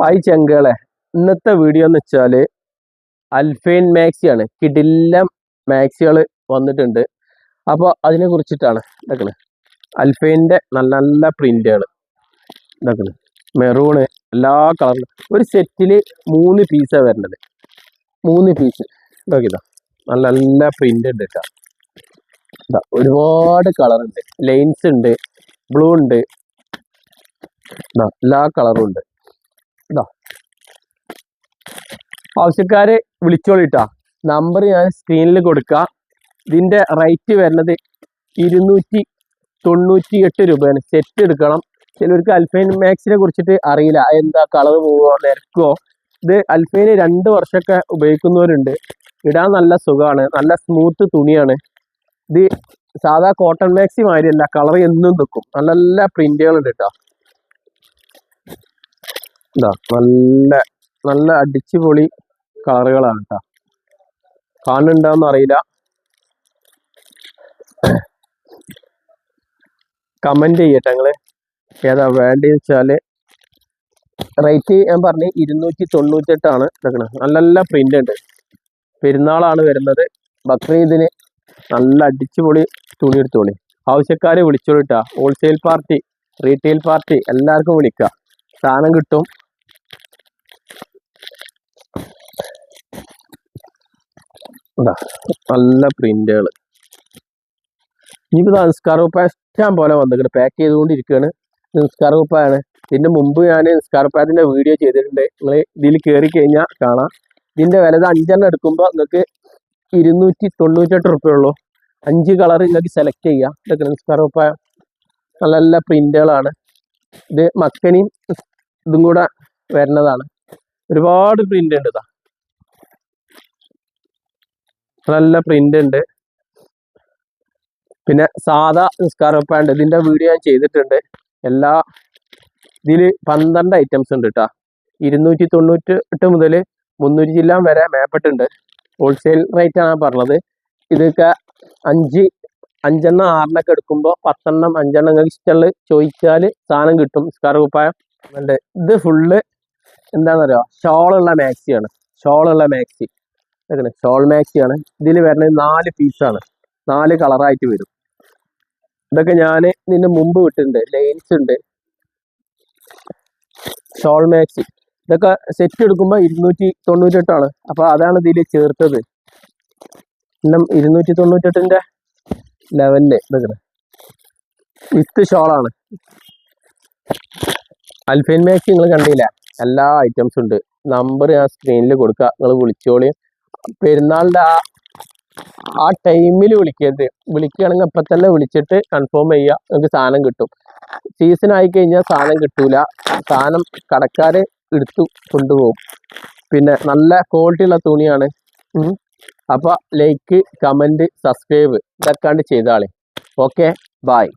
Hi ചെങ്കളെ ഇന്നത്തെ video എന്ന് വെച്ചാൽ അൽഫൈൻ മാക്സിയാണ്. കിടില്ലം മാക്സികൾ വന്നിട്ടുണ്ട്. അപ്പോൾ അതിനെ കുറിച്ചിട്ടാണ് ഇതാക്കണ്. അൽഫൈന്റെ നല്ല നല്ല പ്രിന്റുകൾ ഇതാക്കണ്. മെറൂണ് എല്ലാ കളറിലും ഒരു സെറ്റിൽ മൂന്ന് പീസാണ് വരേണ്ടത്. മൂന്ന് പീസ് ഇതാക്കിതാ നല്ല നല്ല പ്രിന്റ് ഉണ്ട് കേട്ടോ. ഒരുപാട് കളറുണ്ട് ലൈൻസ് ഉണ്ട് ബ്ലൂ ഉണ്ട്. എല്ലാ കളറും ഉണ്ട്. ഇതാ. ആവശ്യക്കാര് വിളിച്ചോളിട്ടാ. നമ്പർ ഞാൻ സ്ക്രീനിൽ കൊടുക്കാം. ഇതിന്റെ റേറ്റ് വരുന്നത് ഇരുന്നൂറ്റി തൊണ്ണൂറ്റി എട്ട് രൂപയാണ്. സെറ്റ് എടുക്കണം. ചിലവർക്ക് അൽഫൈൻ മാക്സിനെ കുറിച്ചിട്ട് അറിയില്ല. എന്താ കളർ പോവോ നിരക്കോ ഇത് അൽഫൈന് രണ്ട് വർഷമൊക്കെ ഉപയോഗിക്കുന്നവരുണ്ട്. ഇടാൻ നല്ല സുഖമാണ്. നല്ല സ്മൂത്ത് തുണിയാണ്. ഇത് സാധാ കോട്ടൺ മാക്സി മാതിരിയല്ല. കളർ എന്നും നിൽക്കും. നല്ല നല്ല പ്രിന്റുകൾ ഉണ്ട് കേട്ടോ ഇതാ നല്ല നല്ല അടിച്ചുപൊളി കളറുകളാണ് കേട്ടോ കാണുന്നുണ്ടോന്ന് അറിയില്ല. കമന്റ് ചെയ്യട്ടെ ഞങ്ങൾ ഏതാ വേണ്ടതെന്ന് വെച്ചാൽ റേറ്റ് ഞാൻ പറഞ്ഞ് ഇരുന്നൂറ്റി തൊണ്ണൂറ്റെട്ടാണ് ഇതാക്കണത് നല്ല നല്ല പ്രിന്റ് ഉണ്ട് പെരുന്നാളാണ് വരുന്നത്. ബക്രീദിന് നല്ല അടിച്ചുപൊളി തുണി എടുത്തോളി ആവശ്യക്കാരെ വിളിച്ചോളിട്ടാ. ഹോൾസെയിൽ പാർട്ടി റീറ്റെയിൽ പാർട്ടി എല്ലാവർക്കും വിളിക്കാം. സാധനം കിട്ടും. ഇതാ, നല്ല പ്രിന്റുകൾ ഇനിയിപ്പോൾ നിസ്കാര കുപ്പായ ഇഷ്ടം പോലെ വന്നിട്ട് പാക്ക് ചെയ്തുകൊണ്ടിരിക്കുകയാണ്. നിസ്കാര ഇതിന്റെ മുമ്പ് ഞാൻ നിസ്കാര കുപ്പായത്തിന്റെ വീഡിയോ ചെയ്തിട്ടുണ്ട്. നിങ്ങൾ ഇതിൽ കയറി കഴിഞ്ഞാൽ കാണാം. ഇതിന്റെ വില അഞ്ചെണ്ണം എടുക്കുമ്പോൾ നിങ്ങൾക്ക് ഇരുന്നൂറ്റി തൊണ്ണൂറ്റെട്ട് റുപ്യ ഉള്ളൂ. അഞ്ച് കളർ നിങ്ങൾക്ക് സെലക്ട് ചെയ്യാം. ഇതൊക്കെ നിസ്കാര കുപ്പായം. നല്ല നല്ല പ്രിന്റുകളാണ് ഇത് മക്കനിയും ഇതും കൂടെ വരുന്നതാണ്. ഒരുപാട് പ്രിന്റ് ഉണ്ട് ഇതാ നല്ല പ്രിന്റ് ഉണ്ട്. പിന്നെ സാധാ നിസ്കാരപ്പാണ്ട് ഇതിന്റെ വീഡിയോ ഞാൻ ചെയ്തിട്ടുണ്ട്. എല്ലാ ഇതിൽ പന്ത്രണ്ട് ഐറ്റംസ് ഉണ്ട് കേട്ടോ ഇരുന്നൂറ്റി തൊണ്ണൂറ്റി എട്ട് മുതൽ മുന്നൂറ്റി ജില്ല വരെ മേപ്പെട്ടുണ്ട് ഹോൾസെയിൽ റേറ്റ് ആണ് പറഞ്ഞത്. ഇതൊക്കെ അഞ്ച് അഞ്ചെണ്ണം ആറിനൊക്കെ എടുക്കുമ്പോൾ പത്തെണ്ണം അഞ്ചെണ്ണം നിങ്ങൾക്ക് ഇഷ്ടമുള്ള ചോദിച്ചാൽ സാധനം കിട്ടും. നിസ്കാര കുപ്പായം ഇത് ഫുള്ള് എന്താണെന്നറിയോ ഷോളുള്ള മാക്സിയാണ് ഷോളുള്ള മാക്സി അങ്ങനെ ഷോൾ മാക്സിയാണ് ഇതിൽ വരുന്നത് നാല് പീസാണ് നാല് കളറായിട്ട് വരും. ഇതൊക്കെ ഞാൻ ഇതിന് മുമ്പ് വിട്ടിട്ടുണ്ട് ലൈൻസ് ഉണ്ട്. ഷോൾ മാക്സി ഇതൊക്കെ സെറ്റ് എടുക്കുമ്പോൾ ഇരുന്നൂറ്റി തൊണ്ണൂറ്റെട്ടാണ് അപ്പോൾ അതാണ് ഇതിൽ ചേർത്തത്. പിന്നെ ഇരുന്നൂറ്റി തൊണ്ണൂറ്റെട്ടിന്റെ ലെവലിൽ ഇതൊക്കെ. വിത്ത് ഷോളാണ് അൽഫൈൻ മാക്സി നിങ്ങൾ കണ്ടില്ല? എല്ലാ ഐറ്റംസും ഉണ്ട്. നമ്പർ ഞാൻ സ്ക്രീനിൽ കൊടുക്കുക നിങ്ങൾ വിളിച്ചോളി. പെരുന്നാളിന്റെ ആ ആ ടൈമിൽ വിളിക്കരുത്. വിളിക്കുകയാണെങ്കിൽ അപ്പം തന്നെ വിളിച്ചിട്ട് കൺഫേം ചെയ്യുക. നിങ്ങൾക്ക് സാധനം കിട്ടും. സീസൺ ആയി കഴിഞ്ഞാൽ സാധനം കിട്ടൂല. സാധനം കടക്കാര് എടുത്തു കൊണ്ടുപോകും. പിന്നെ നല്ല ക്വാളിറ്റി ഉള്ള തുണിയാണ്. ഉം. അപ്പൊ ലൈക്ക് കമന്റ് സബ്സ്ക്രൈബ് ഇതൊക്കെ ചെയ്താളെ ഓക്കെ ബായ്